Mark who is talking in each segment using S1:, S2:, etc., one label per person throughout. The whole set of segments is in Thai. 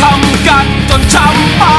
S1: ทำกัน
S2: จนช้ำไป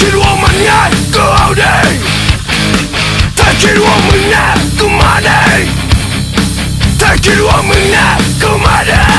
S2: คิดว่ามันง่า
S1: ย
S2: ก็เอาดิถ้าคิดว่ามึงแน่ก็มาดิถ้าคิดว่ามึงแน่ก็มาดิ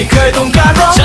S2: ไม่เคยต้องการร้อง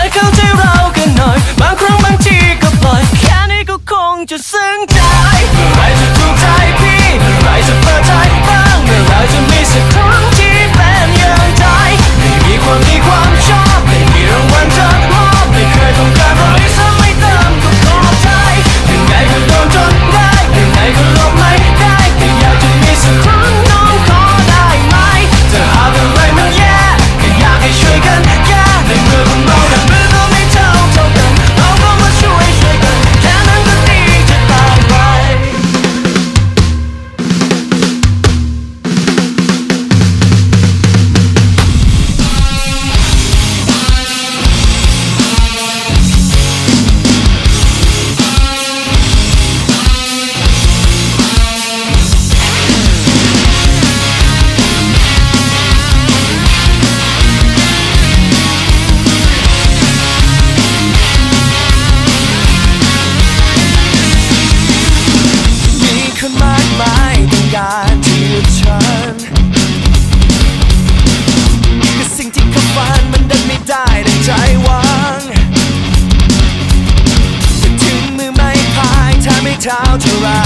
S2: ท้าทรา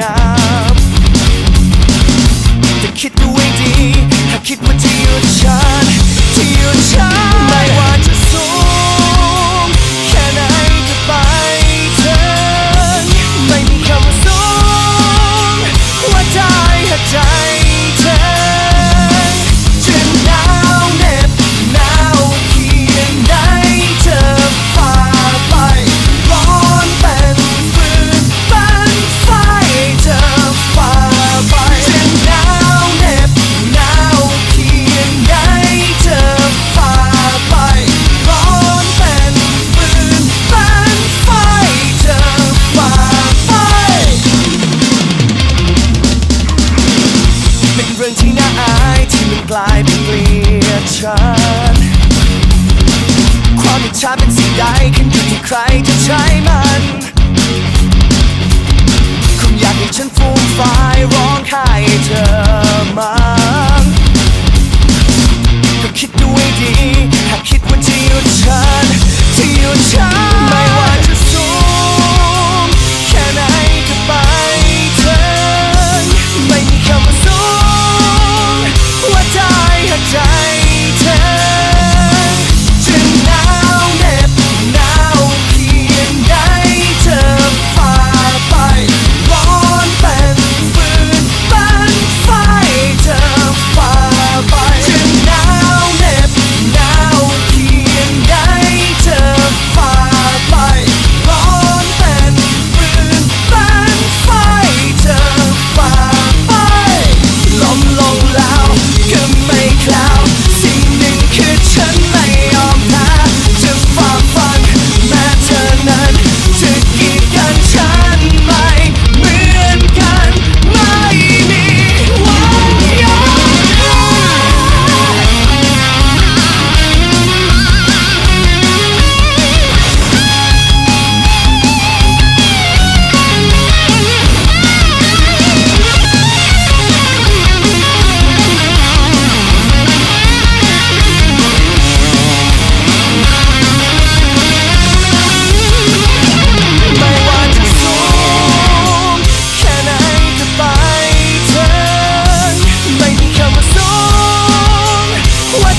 S2: น้ำแต่คิดดูให้ดีถ้าคิดว่าที่อยู่ฉันที่อยู่ฉันไม่ว่าจะ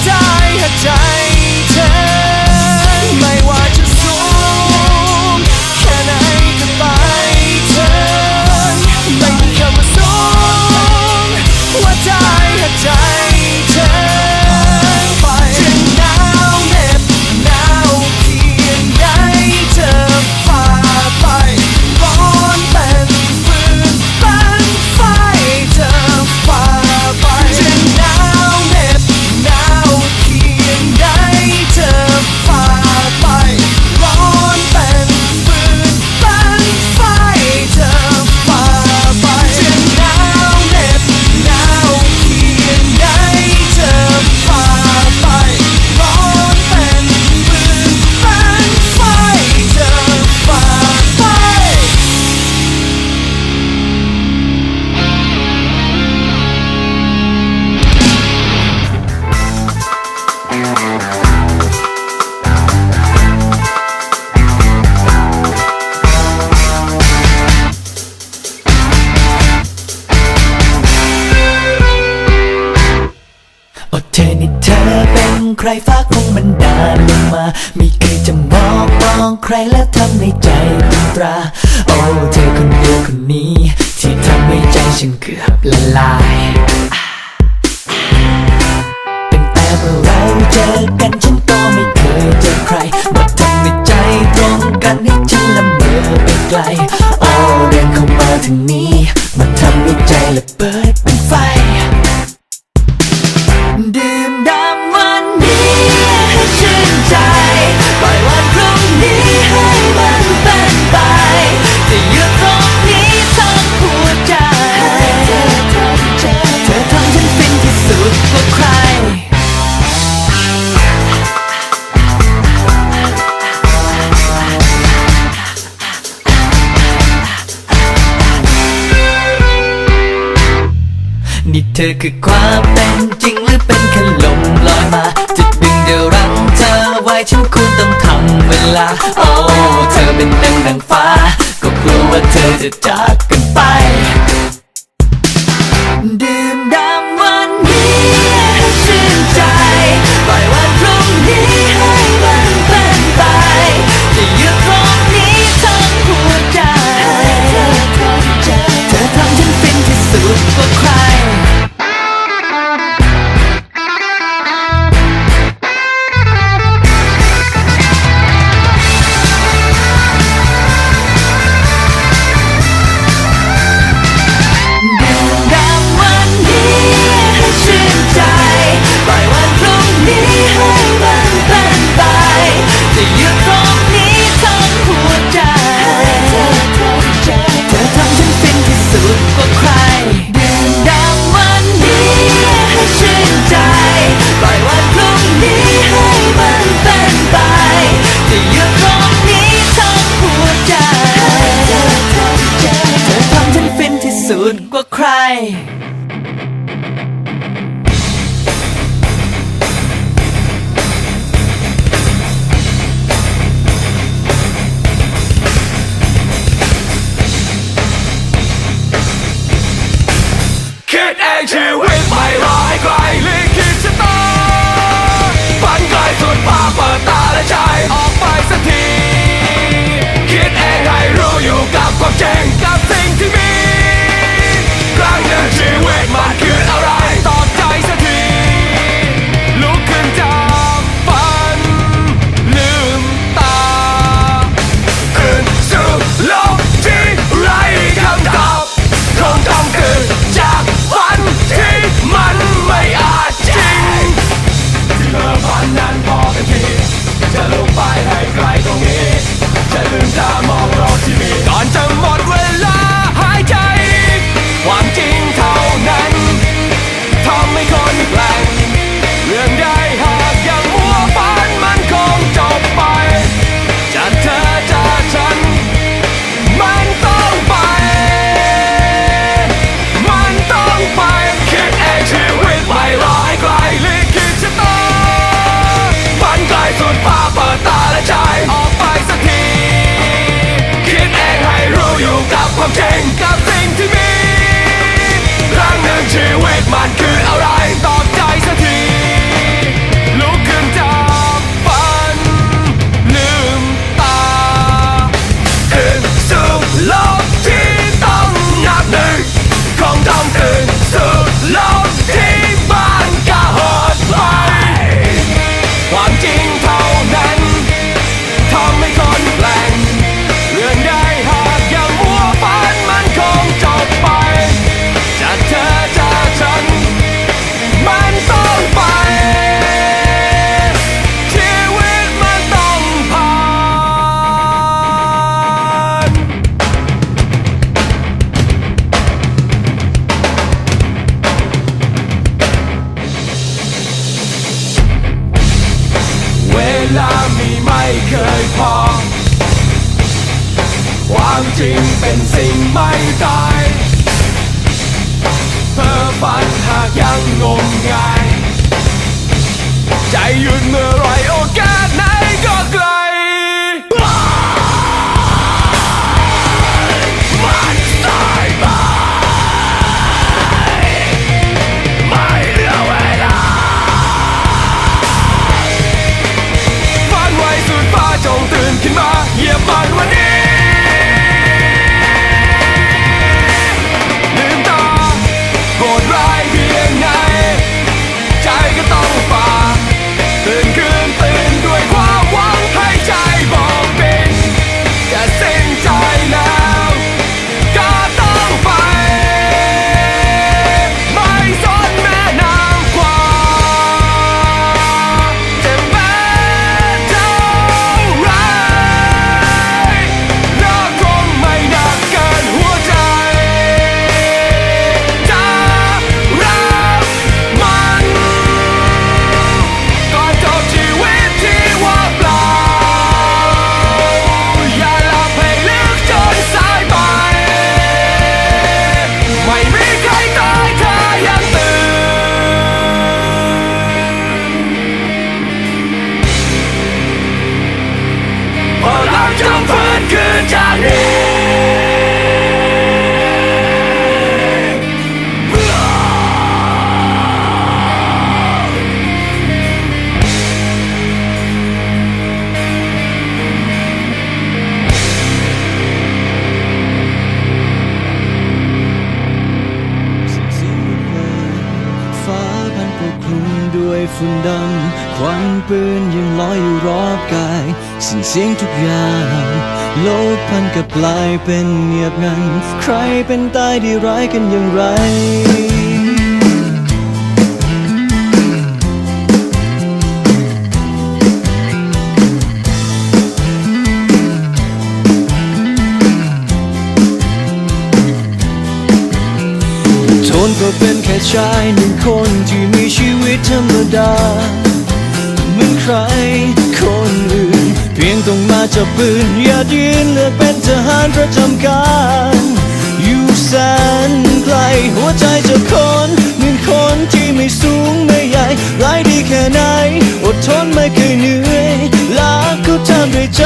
S2: ใจหัวใจ ใคร
S3: และทำให้ใจตราโอ้เธอคนเดียวคนนี้ ที่ทำให้ใจฉันเกือบละลายเป็นแต่เมื่อเราเจอกันฉันก็ไม่เคยเจอใครมาทำให้ใจตรงกันให้ฉันละเมอไปไกล โอ้เดินเข้ามาถึงนี้ เธอคือความเป็นจริงหรือเป็นแค่ลมลอยมา จะดึงเดรังเธอไว้ฉันควรต้องทำเวลา โอ้เธอเป็นนางนางฟ้า ก็กลัวว่าเธอจะจากกันไป ดื่มดำวันนี้
S1: ให้ชื่นใจ ปล่อยวันพรุ่งนี้ให้มันเป็นไป จะอยู่ตรงนี้ทั้งหัวใจ เธอทำฉันฟินที่สุดกว่าใคร will cry. กายสิ่งเสี
S2: ยงทุกอย่างโลกพันกับลายเป็นเงียบงัน ใครเป็นตายดีร้ายกันอย่างไรนก็เป็นแค่ชายหนึ่งคนที่มีชีวิตธรรมดาเหมือนใคร ต้องมาจับปืนอย่ายืนเลือกเป็นทหารประจำการ อยู่แสนไกลหัวใจจะคนเหมือนคนที่ไม่สูงไม่ใหญ่ร้ายดีแค่ไหน อดทนไม่เคยเหนื่อยลาเขาทำด้วยใจ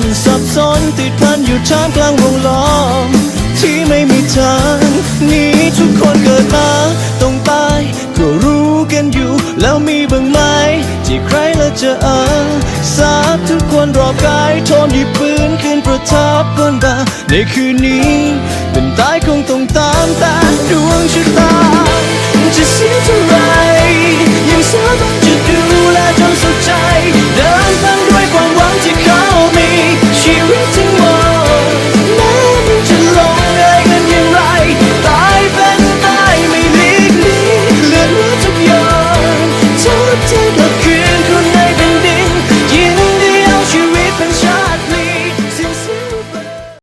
S2: นสับสนติดพันอยู่ท่ามกลางวงล้อม ที่ไม่มีทางนี้ทุกคนเกิดมาต้องตายก็รู้กันอยู่ แล้วมีบางไม้ที่ใครละจะอาสาบทุกคนรอบกายทนหยิบปืนขึ้นประทับบนบ่าในคืนนี้ เป็นตายคงต้องตามแต่ดวงชะตาจะเสียเท่าไร